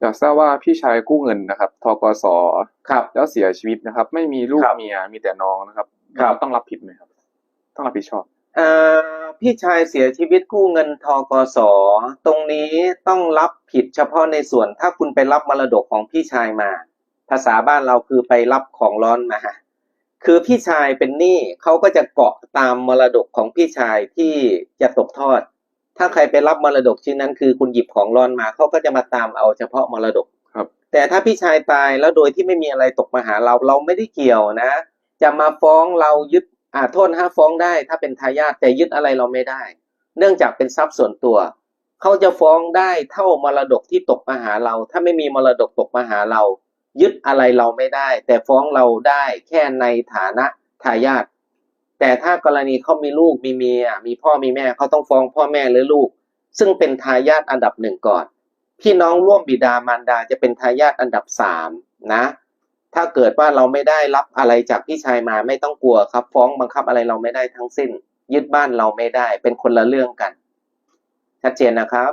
อยากทราบว่าพี่ชายกู้เงินนะครับทกสครับ แล้วเสียชีวิตนะครับ ไม่มีลูกครับเมียมีแต่น้องนะครับครับ ต้องรับผิดไหมครับ ต้องรับผิดชอบ เอ่อพี่ชายเสียชีวิตกู้เงินทกสตรงนี้ต้องรับผิดเฉพาะในส่วนถ้าคุณไปรับมรดกของพี่ชายมา ภาษาบ้านเราคือไปรับของร้อนมาคือพี่ชายเป็นหนี้เขาก็จะเกาะตามมรดกของพี่ชายที่จะตกทอด ถ้าใครไปรับมรดกชิ้นนั้นคือคุณหยิบของร้อนมาเขาก็จะมาตามเอาเฉพาะมรดกครับ แต่ถ้าพี่ชายตายแล้วโดยที่ไม่มีอะไรตกมาหาเราเราไม่ได้เกี่ยวนะ จะมาฟ้องเรายึดอ่าโทษนะฮะฟ้องได้ ถ้าเป็นทายาทแต่ยึดอะไรเราไม่ได้ เนื่องจากเป็นทรัพย์ส่วนตัวเขาจะฟ้องได้เท่ามรดกที่ตกมาหาเรา ถ้าไม่มีมรดกตกมาหาเรา ยึดอะไรเราไม่ได้ แต่ฟ้องเราได้แค่ในฐานะทายาท แต่ถ้ากรณีเขามีลูกมีเมียมีพ่อมีแม่เขาต้องฟ้องพ่อแม่หรือลูก ซึ่งเป็นทายาทอันดับหนึ่งก่อน พี่น้องร่วมบิดามารดาจะเป็นทายาทอันดับสามนะ ถ้าเกิดว่าเราไม่ได้รับอะไรจากพี่ชายมาไม่ต้องกลัวครับ ฟ้องบังคับอะไรเราไม่ได้ทั้งสิ้น ยึดบ้านเราไม่ได้เป็นคนละเรื่องกัน ชัดเจนนะครับ